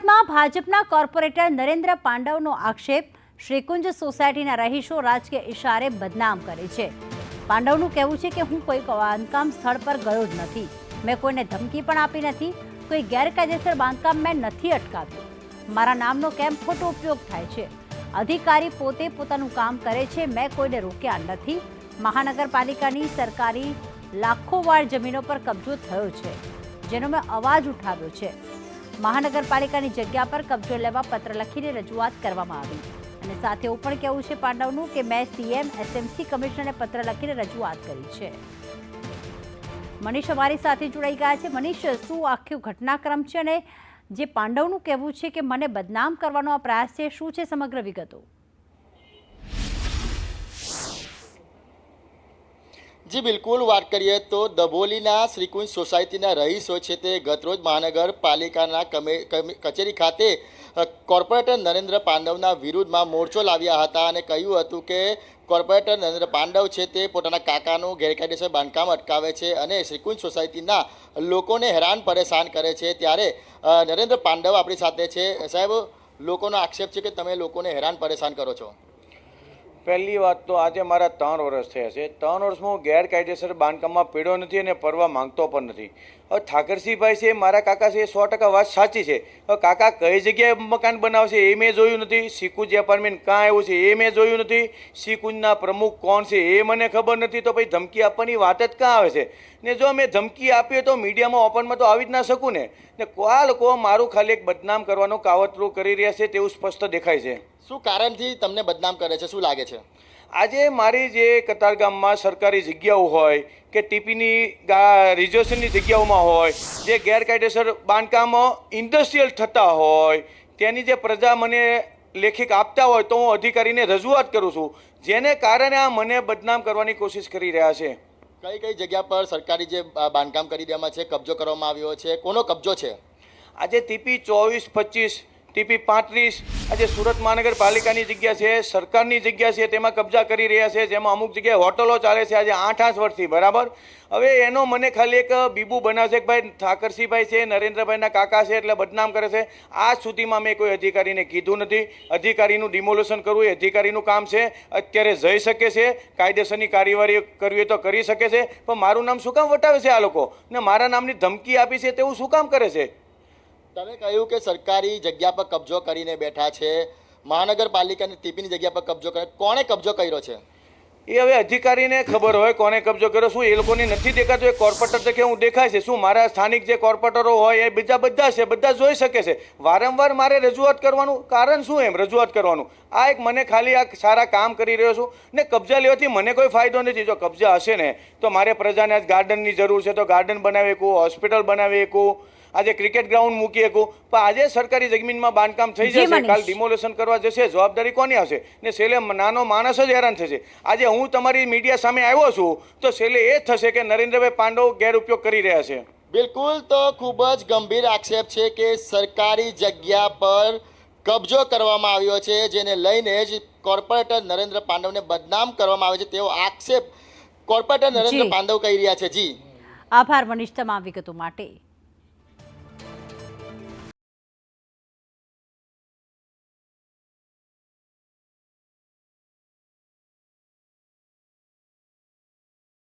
અમદાવાદમાં ભાજપના કોર્પોરેટર નરેન્દ્ર પાંડવનો આક્ષેપ. શ્રીકુંજ સોસાયટીના રહીશો રાજકીય ઇશારે બદનામ કરે છે. પાંડવનું કહેવું છે કે હું કોઈ બાંધકામ સ્થળ પર ગયો જ નથી. મેં કોઈને ધમકી પણ આપી નથી. કોઈ ગેરકાયદેસર બાંધકામ મેં નથી અટકાવ્યું. મારા નામનો કેમ ખોટો ઉપયોગ થાય છે? અધિકારી પોતે પોતાનું કામ કરે છે. મેં કોઈને રોક્યા નથી. મહાનગરપાલિકાની સરકારી લાખો વાર જમીનો પર કબજો થયો છે. જેનો મેં અવાજ ઉઠાવ્યો છે. મહાનગરપાલિકાની જગ્યા પર કબજો લેવા પત્ર લખીને રજૂઆત કરવામાં આવી. અને સાથે એવું પણ કહેવું છે પાંડવનું કે મેં સીએમ, એસએમસી કમિશનરને પત્ર લખીને રજૂઆત કરી છે. મનીષ અમારી સાથે જોડાઈ ગયા છે. મનીષ, શું આખું ઘટનાક્રમ છે અને જે પાંડવનું કહેવું છે કે મને બદનામ કરવાનો આ પ્રયાસ છે, શું છે સમગ્ર વિગતો? જી બિલકુલ, વાત કરીએ તો દભોલીના શ્રીકુંજ સોસાયટીના રહીશો છે તે ગતરોજ મહાનગરપાલિકાના કચેરી ખાતે કોર્પોરેટર નરેન્દ્ર પાંડવના વિરુદ્ધમાં મોરચો લાવ્યા હતા અને કહ્યું હતું કે કોર્પોરેટર નરેન્દ્ર પાંડવ છે તે પોતાના કાકાનું ગેરકાયદેસર બાંધકામ અટકાવે છે અને શ્રીકુંજ સોસાયટીના લોકોને હેરાન, પરેશાન કરે છે. ત્યારે નરેન્દ્ર પાંડવ આપણી સાથે છે. સાહેબ, લોકોનો આક્ષેપ છે કે તમે લોકોને હેરાન, પરેશાન કરો છો? પહેલી વાત તો આજે મારા ત્રણ વર્ષ થયા છે. ત્રણ વર્ષમાં હું ગેરકાયદેસર બાંધકામમાં પીડ્યો નથી અને પરવા માંગતો પણ નથી. હવે ઠાકરસિંહભાઈ છે, મારા કાકા છે એ સો ટકા વાત સાચી છે. હવે કાકા કઈ જગ્યાએ મકાન બનાવશે એ મેં જોયું નથી. સિકુજ એપાર્ટમેન્ટ કાં આવ્યું છે એ મેં જોયું નથી. સિકુજના પ્રમુખ કોણ છે એ મને ખબર નથી. તો પછી ધમકી આપવાની વાત જ કાં આવે છે? ને જો મેં ધમકી આપી તો મીડિયામાં ઓપનમાં તો આવી જ ના શકું ને? ને આ લોકો મારું ખાલી એક બદનામ કરવાનું કાવતરું કરી રહ્યા છે તેવું સ્પષ્ટ દેખાય છે. શું કારણથી તમને બદનામ કરે છે? શું લાગે છે? આજે મારી જે કતારગામમાં સરકારી જગ્યાઓ હોય કે ટીપીની ગા રિઝર્વેશનની જગ્યાઓમાં હોય જે ગેરકાયદેસર બાંધકામ ઇન્ડસ્ટ્રીયલ થતા હોય તેની જે પ્રજા મને લેખિક આપતા હોય તો હું અધિકારીને રજૂઆત કરું છું જેને કારણે આ મને બદનામ કરવાની કોશિશ કરી રહ્યા છે. કઈ કઈ જગ્યા પર સરકારી જે બાંધકામ કરી દેવામાં છે કબજો કરવામાં આવ્યો છે? કોનો કબજો છે? આજે ટીપી ચોવીસ પચીસ ટીપી પાંત્રીસ. આજે સુરત મહાનગરપાલિકાની જગ્યા છે, સરકારની જગ્યા છે, તેમાં કબજા કરી રહ્યા છે, જેમાં અમુક જગ્યાએ હોટલો ચાલે છે આજે આઠ આઠ વર્ષથી, બરાબર? હવે એનો મને ખાલી એક બીબુ બનાવશે કે ભાઈ ઠાકરસિંહભાઈ છે, નરેન્દ્રભાઈના કાકા છે, એટલે બદનામ કરે છે. આજ સુધીમાં મેં કોઈ અધિકારીને કીધું નથી. અધિકારીનું ડિમોલેશન કરવું એ અધિકારીનું કામ છે. અત્યારે જઈ શકે છે, કાયદેસરની કાર્યવાહી કરવી તો કરી શકે છે. પણ મારું નામ શું કામ વટાવે છે આ લોકો? ને મારા નામની ધમકી આપી છે તેવું શું કામ કરે છે? તમે કહ્યું કે સરકારી જગ્યા પર કબજો કરીને બેઠા છે. મહાનગરપાલિકાની ટીપીની જગ્યા પર કબજો કરે. કોણે કબજો કર્યો છે? એ હવે અધિકારીને ખબર હોય કોને કબજો કર્યો, શું એ લોકોને નથી દેખાતું? એ કોર્પોરેટર તરીકે હું દેખાય છે? શું મારા સ્થાનિક જે કોર્પોરેટરો હોય, એ બીજા બધા છે? બધા જોઈ શકે છે? વારંવાર મારે રજૂઆત કરવાનું કારણ શું એમ? રજૂઆત કરવાનું. આ એક મને ખાલી આ સારા કામ કરી રહ્યો છું ને કબજા લેવાથી મને કોઈ ફાયદો નથી. જો કબજા હશે ને, તો મારે પ્રજાને આજ ગાર્ડનની જરૂર છે. તો ગાર્ડન બનાવી શકું હોસ્પિટલ બનાવી શકું આજે ક્રિકેટ ગ્રાઉન્ડ મૂકી શકું. પણ આજે સરકારી જમીનમાં બાંધકામ થઈ જશે. કાલ ડિમોલેશન કરવા જશે. જવાબદારી કોની આવશે ને છેલ્લે નાનો માણસ જ હેરાન થશે. આજે હું તમારી મીડિયા સામે આવ્યો છું તો છેલ્લે એ જ થશે કે નરેન્દ્રભાઈ પાંડવ ગેરઉપયોગ કરી રહ્યા છે. બિલકુલ તો ખૂબ જ ગંભીર આક્ષેપ છે કે સરકારી જગ્યા પર કબજો કરવામાં આવ્યો છે જેને લઈને જ કોર્પોરેટર નરેન્દ્ર પાંડવને બદનામ કરવામાં આવે છે. તેવો આક્ષેપ કોર્પોરેટર નરેન્દ્ર પાંડવ કહી રહ્યા છે. જી. આભાર મનીષ તમામ વિગતો માટે.